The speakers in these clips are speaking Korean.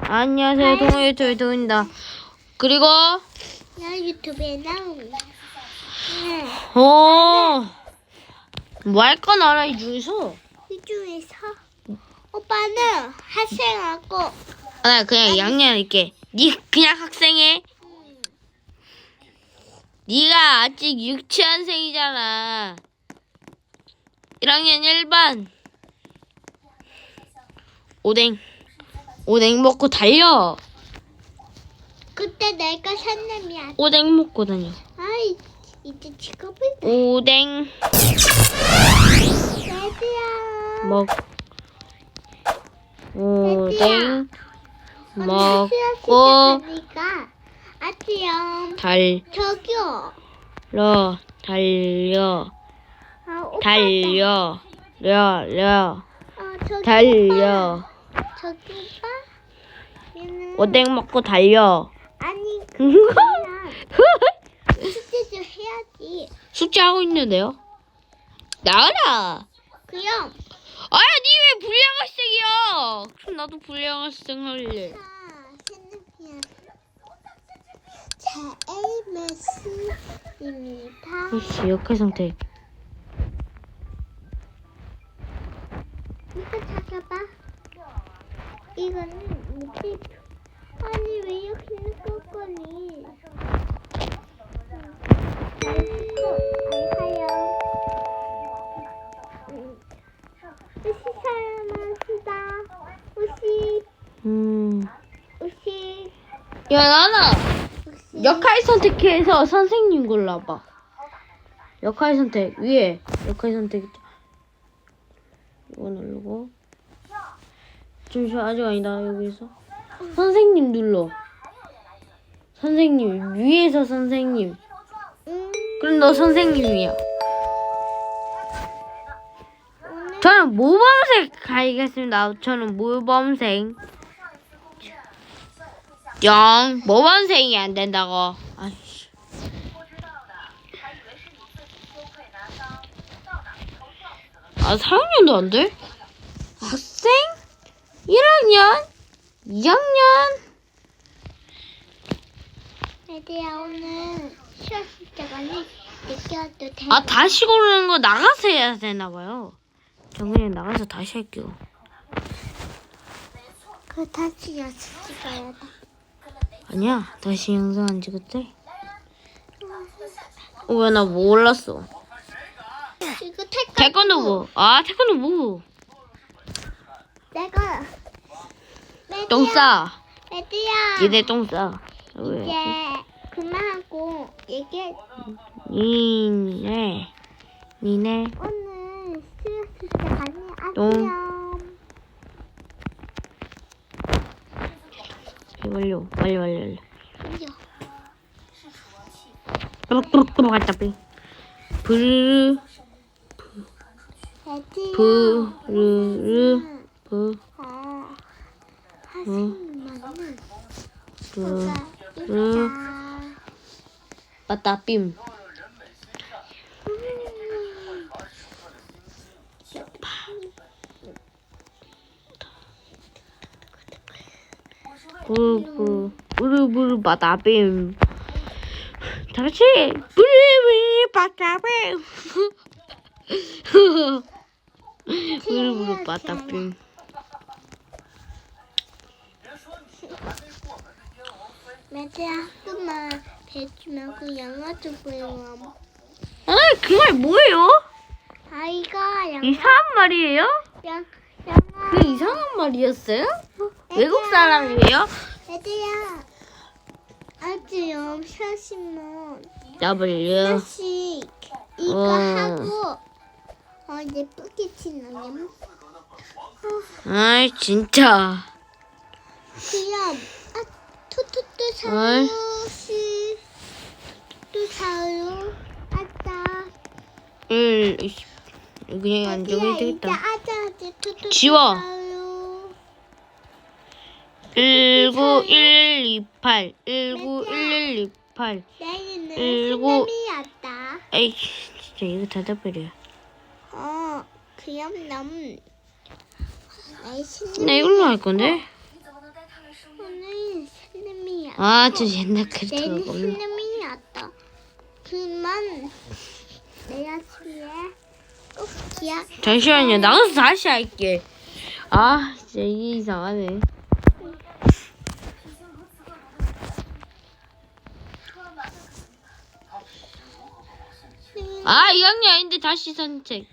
안녕하세요. 동호 유튜브 동입니다. 그리고 나 유튜브에 나온다. 네. 어, 뭐할 건 알아 이 중에서? 이 중에서 오빠는 학생하고 아, 그냥 양념 있게. 니 그냥 학생해. 니가 아직 유치원생이잖아. 1학년 1반. 오뎅. 오뎅 먹고 달려. 그때 내가 산남이야. 오뎅 먹고 다녀. 아이 이제 직업을 오뎅 내드야. 먹. 오뎅 먹고 달려 저기요. 달려 아, 오빠 달려 려 어, 저기 달려. 저기 오빠. 얘는 오뎅 먹고 달려 아니 그냥 숙제 좀 해야지. 숙제하고 있는데요 나와라 그럼 아야 니 왜 불량 학생이야 그럼 나도 불량 학생 할래 자, 핸드폰. 제 에이메스입니다. 역할 상태 이거는 뭐지? 아니 왜 이렇게 늦었거니? 음야 우시 나나 우시. 역할 선택해서 선생님 골라봐. 역할 선택 위에 역할 선택 있죠. 이거 누르고 잠시만 아직 아니다 여기서 선생님 눌러. 선생님 위에서 선생님. 음, 그럼 너 선생님이야. 저는 모범생 가겠습니다. 저는 모범생. 영 모범생이 안 된다고. 아이씨. 아 4학년도 안 돼? 학생? 1학년? 2학년? 애들야 오늘 쉬었을 때가니 늦게 와도 돼. 아 다시 고르는 거 나가서 해야 되나 봐요. 저 그냥 나가서 다시 할게요. 그 다시 연습 찍어야 돼. 아니야 다시 영상 안 찍었대. 어, 왜나 몰랐어. 이거 태권도. 태권도 뭐? 아 태권도 뭐? 내가 애들야, 똥 싸. 애들야. 니네 똥 싸. 왜? 이제 그만하고 얘기해. 니네 니네 오늘 때가니 똥. 안녕. 완료 완료 완료 완료. 안녕. 뚜룩뚜룩뚜룩 갔다 빼. 부르르. 부르르 부 아, 하시면은 부 뭐가 음. 있다. 맞다 빔. 부부 부르부르 바다 빔. 다 같이 부르부르 바다 빔. 부르부르 바다 빔. 매트야 조금만 배주면 그 영화 좀 보여. 아, 그말 뭐예요? 아이가 영화 이상한 말이에요? 영 영화. 그 이상한 말이었어요? 외국 사람이에요? 애들야 아주 영샤시면 W 하나씩 이거 어. 하고 어 예쁘게 치는 아이 진짜 그럼 어이. 사요. 시 투투 사요. 아따. 일 그냥 안 적어도 되겠다. 지워. 사요. 19128 19128 내일은 일곱. 신남이 왔다. 에이 진짜 이거 대답해려. 어 그럼 남. 아이 신남 나 이걸로 할 건데 아, 저 옛날 캐릭터가 없네. 신념이 났다. 그만 내 아침에 꼭 기약. 잠시만요. 나가서 다시 할게. 아, 진짜 이게 이상하네. 아, 2학년 아닌데 다시 선택.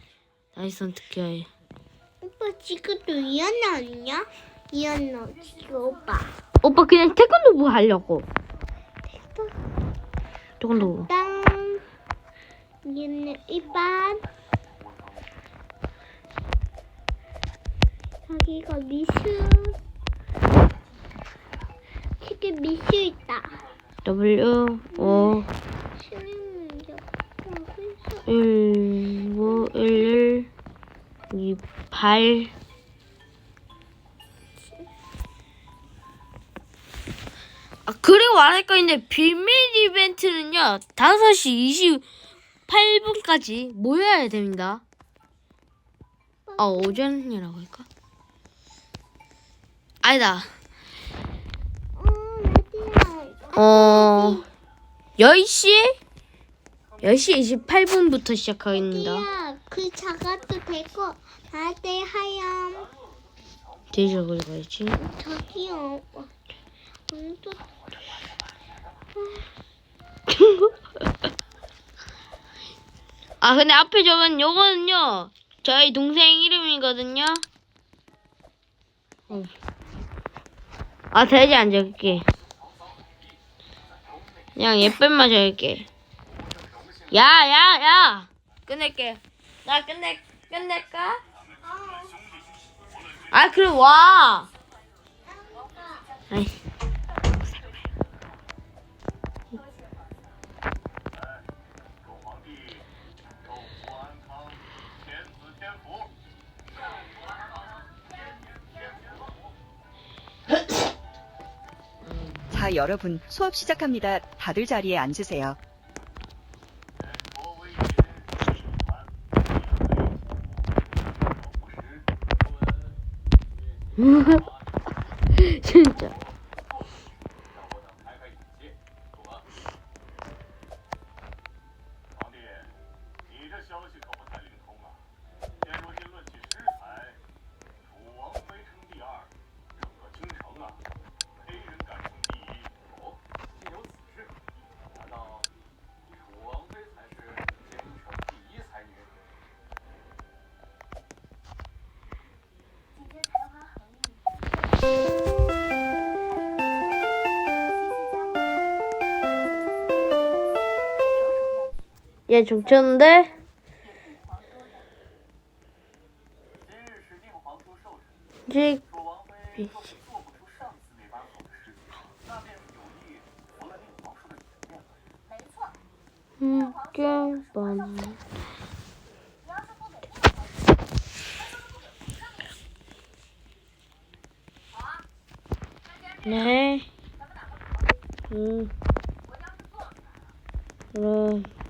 다시 선택해야 해. 오빠 지금도 이현 나왔냐? 이현 나 지금 오빠. 오빠 그냥 태권도부 하려고. 태권도. 땅. 이현은 이반. 저기가 미수. 지금 미수 있다. W O 수는 여기서 1 5 1 2 8 아 그리고 말할 거 있는데 비밀 이벤트는요 5시 28분까지 모여야 됩니다 아 오전이라고 할까? 아니다 어, 나디야. 어 10시 10시 28분부터 시작하겠습니다 야, 그 작아도 되고 나한테 하얀 데이지가 그리 가야지 저기요. 어, 또아 근데 앞에 적은 요거는요. 저희 동생 이름이거든요. 어. 아 돼지 안 적을게. 그냥 예쁨만 적을게. 야야 야! 끝낼게. 나 끝내 끝낼까? 아. 그럼 와! 아이. 자, 여러분, 수업 시작합니다. 다들 자리에 앉으세요. 얘 정쳤는데? 이제 음, 이게 많네. 네. 음. 음.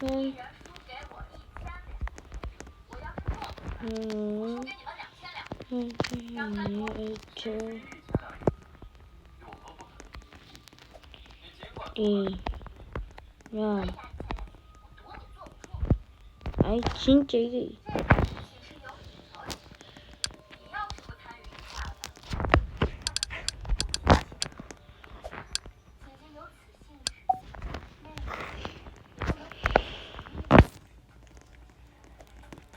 럼. 음. 음. 음. 이. 야. 아이 진짜 이게.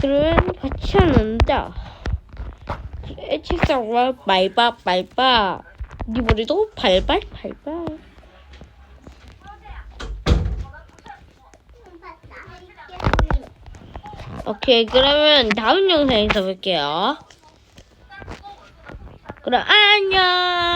그러면 같이 하는다 책상과 말바 말바. 네 머리도 발발 발발. 오케이 그러면 다음 영상에서 볼게요. 그럼 안녕